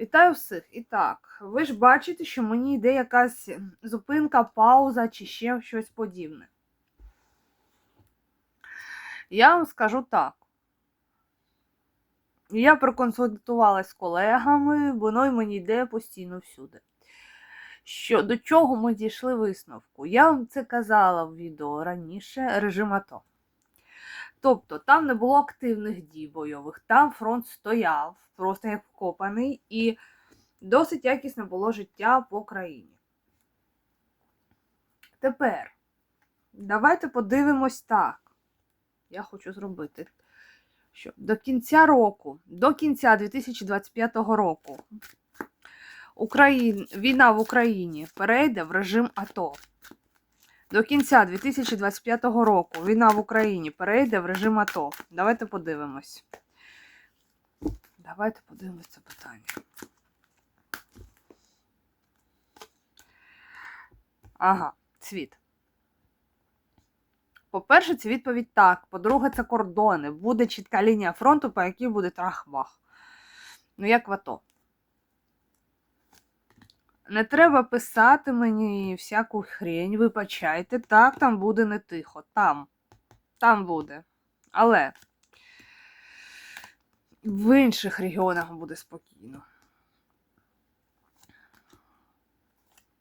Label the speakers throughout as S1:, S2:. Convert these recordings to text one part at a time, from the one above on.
S1: Вітаю всіх. І так, ви ж бачите, що мені йде якась зупинка, пауза чи ще щось подібне. Я вам скажу так. Я проконсультувалась з колегами, воно й мені йде постійно всюди. Що до чого ми дійшли висновку? Я вам це казала в відео раніше режим АТО. Тобто там не було активних дій бойових, там фронт стояв, просто як вкопаний, і досить якісне було життя по країні. Тепер давайте подивимось так. Я хочу зробити, що до кінця року, до кінця 2025 року, Україн, війна в Україні перейде в режим АТО. До кінця 2025 року війна в Україні перейде в режим АТО. Давайте подивимось. Давайте подивимось це питання. Ага, цвіт. По-перше, це відповідь так. По-друге, це кордони. Буде чітка лінія фронту, по якій буде трах-бах. Ну, як в АТО. Не треба писати мені всяку хрень, вибачайте. Так, там буде не тихо. Там. Там буде. Але в інших регіонах буде спокійно.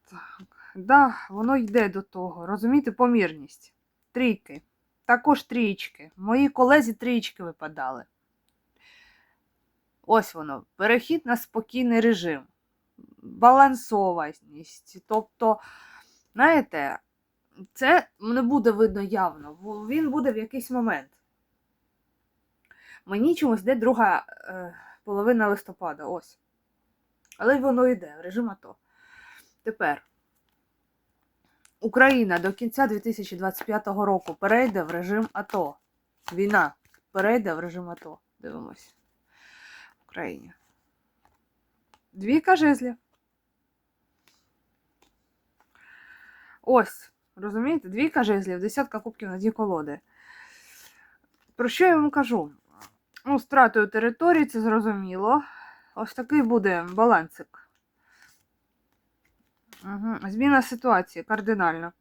S1: Так, да, воно йде до того. Розумієте, помірність. Трійки. Також трічки. Мої колезі трічки випадали. Ось воно. Перехід на спокійний режим балансованість. Тобто, знаєте, це не буде видно явно, він буде в якийсь момент. Мені чомусь йде друга е, половина листопада, ось. Але воно йде, в режим АТО. Тепер Україна до кінця 2025 року перейде в режим АТО. Війна перейде в режим АТО. Дивимось. Україні. Двійка жезлів. Ось, розумієте, двійка жезлів, десятка кубків на дві колоди. Про що я вам кажу? Ну, стратою території, це зрозуміло. Ось такий буде балансик. Угу. Зміна ситуації кардинальна.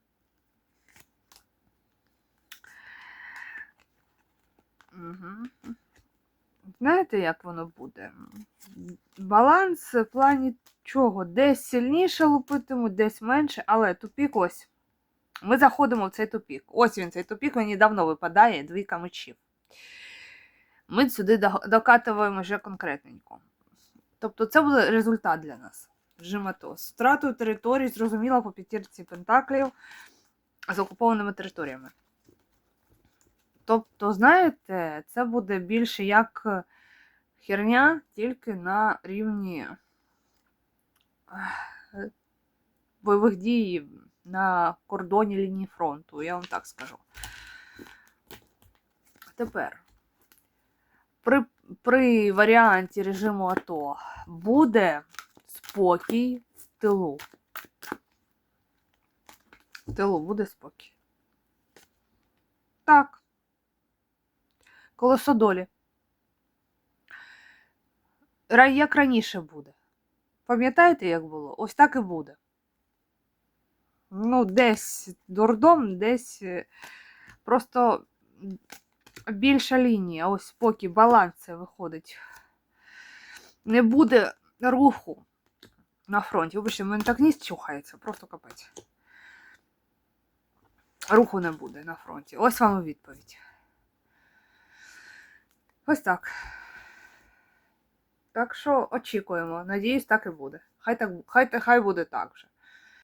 S1: Угу. Знаєте, як воно буде? Баланс в плані чого? Десь сильніше лупитимуть, десь менше, але тупік ось. Ми заходимо в цей тупік. Ось він, цей тупік мені давно випадає, двійка мечів. Ми сюди докатуємо вже конкретненько. Тобто це буде результат для нас. Жимато. З втратою території, зрозуміло, по п'ятірці пентаклів з окупованими територіями. Тобто, знаєте, це буде більше як херня тільки на рівні бойових дій на кордоні лінії фронту, я вам так скажу. Тепер, при, при варіанті режиму АТО буде спокій в тилу. В тилу буде спокій. Так. Колесо долі. Як раніше буде. Пам'ятаєте, як було? Ось так і буде. Ну, десь дурдом, десь просто більша лінія. Ось поки баланс це виходить. Не буде руху на фронті. Вибачте, мене так ніс чухається, просто капець. Руху не буде на фронті. Ось вам відповідь. Ось так. Так що очікуємо. Надіюсь, так і буде. Хай так, хай, хай буде так же.